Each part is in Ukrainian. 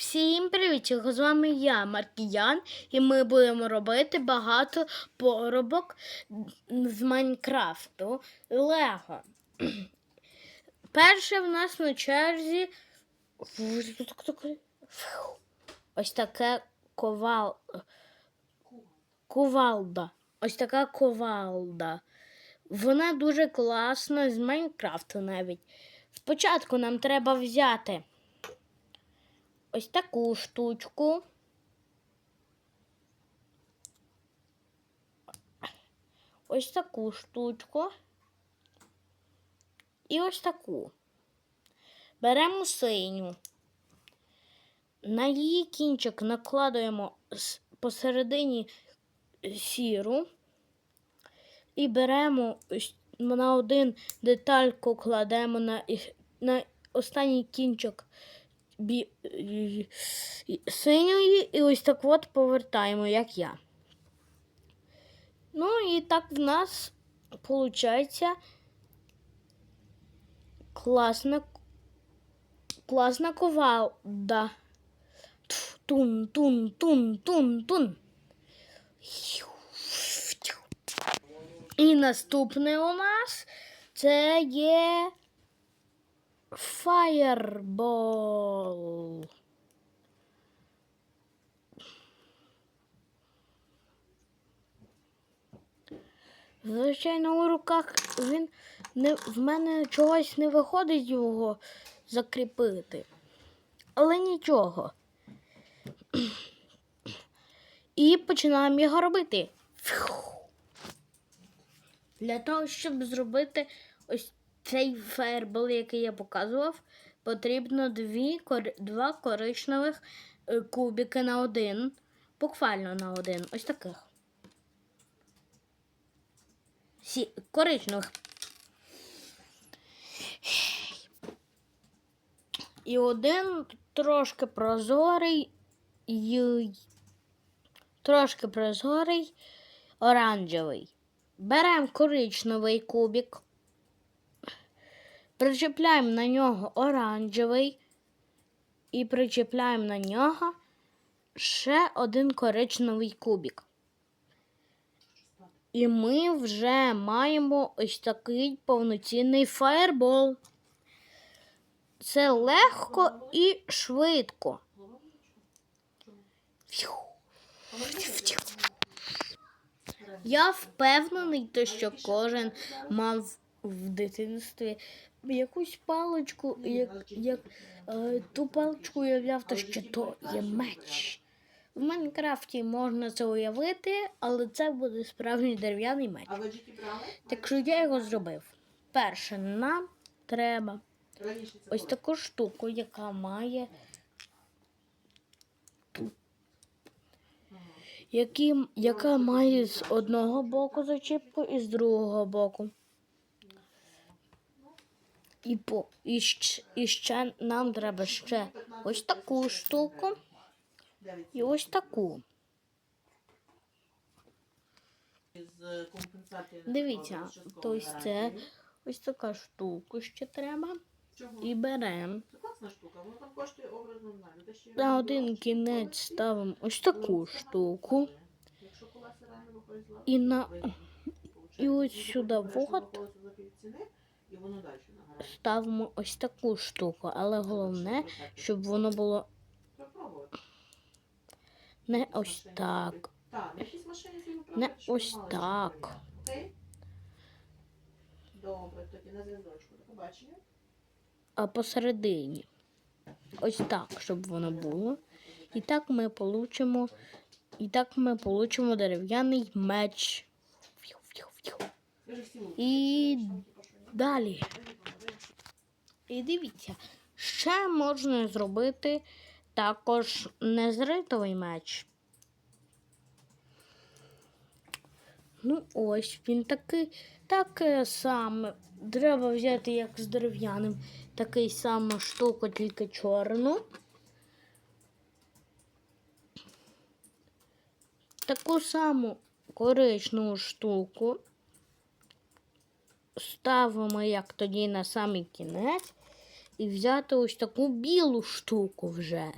Всім привіт! З вами я, Маркіян, і ми будемо робити багато поробок з Майнкрафту Лего. Перше в нас на черзі ось таке ковал... кувалда. Ось така ковалда. Вона дуже класна з Майнкрафту навіть. Спочатку нам треба взяти ось таку штучку. Ось таку штучку. І ось таку. Беремо синю. На її кінчик накладуємо посередині сіру. І беремо на один детальку кладемо на, на останній кінчик бі... синьої і ось так от повертаємо, як я. Ну і так в нас виходить класна, класна ковалда. Тун, тун, тун, тун, тун. І наступне у нас це є Fireball. Звичайно, у руках він не, в мене чогось не виходить його закріпити. Але нічого. І починаємо його робити. Для того, щоб зробити ось цей фаербол, який я показував, потрібно дві, два коричневих е, кубики на один. Буквально на один. Ось таких. Сі, коричневих. І один трошки прозорий, і трошки прозорий, оранжевий. Беремо коричневий кубик, причепляємо на нього оранжевий і причепляємо на нього ще один коричневий кубик. І ми вже маємо ось такий повноцінний фаербол. Це легко і швидко. Я впевнений, що кожен мав в дитинстві якусь паличку, як, як е, ту паличку уявляв, то що то є меч. В Майнкрафті можна це уявити, але це буде справжній дерев'яний меч. Так що я його зробив. Перше, нам треба ось таку штуку, яка має. Які, яка має з одного боку зачіпку і з другого боку. І, по, і, ще, і ще нам треба ще ось таку штуку і ось таку. Е, Дивіться, тобто це ось така штука ще треба. І беремо. На один кінець ставимо ось таку штуку. І на і ось сюди вот. Ставимо ось таку штуку, але головне, щоб воно було не ось так, не ось так. Добре, тоді на зв'язочку. До побачення. а посередині. Ось так, щоб воно було. І так ми получимо, і так ми получимо дерев'яний меч. І. далі. І дивіться, ще можна зробити також незритовий меч. Ну, ось він такий, таке саме. Треба взяти як з дерев'яним такий саму штуку, тільки чорну. Таку саму коричневу штуку ставимо як тоді на самий кінець і взяти ось таку білу штуку вже.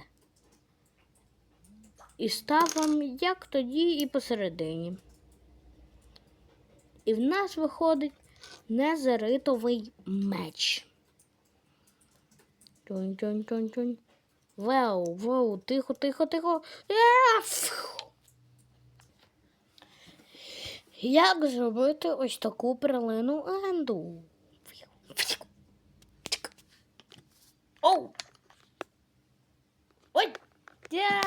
і ставимо, як тоді, і посередині. І в нас виходить незаритовий меч. Тюнь-тюнь-тюнь-тюнь. Вау, вау, тихо, тихо, тихо. Е, Як зробити ось таку перлину енду? Оу! Ой! Я!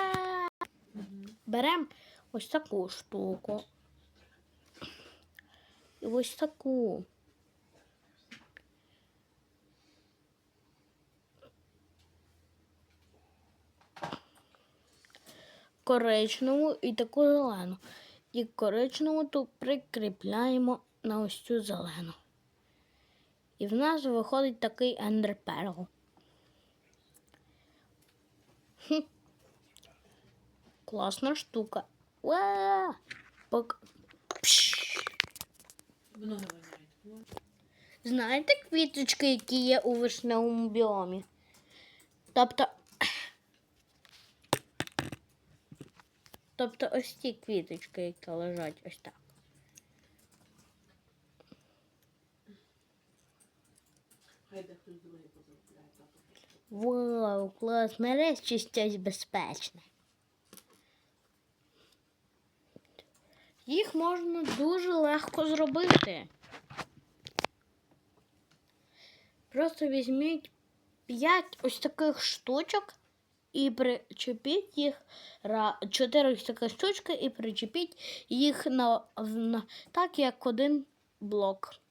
Беремо ось таку штуку. І ось таку. Коричневу і таку зелену. І коричневу тут прикріпляємо на ось цю зелену. І в нас виходить такий ендерперл. Хм. Класна штука. Пок... Знаєте квіточки, які є у вишневому біомі? Тобто. Тобто ось ті квіточки, які лежать ось так. Вау, клас, нарешті щось безпечне. Їх можна дуже легко зробити. Просто візьміть 5 ось таких штучок і причепіть їх чотири такі штучки і причепіть їх на, на так, як один блок.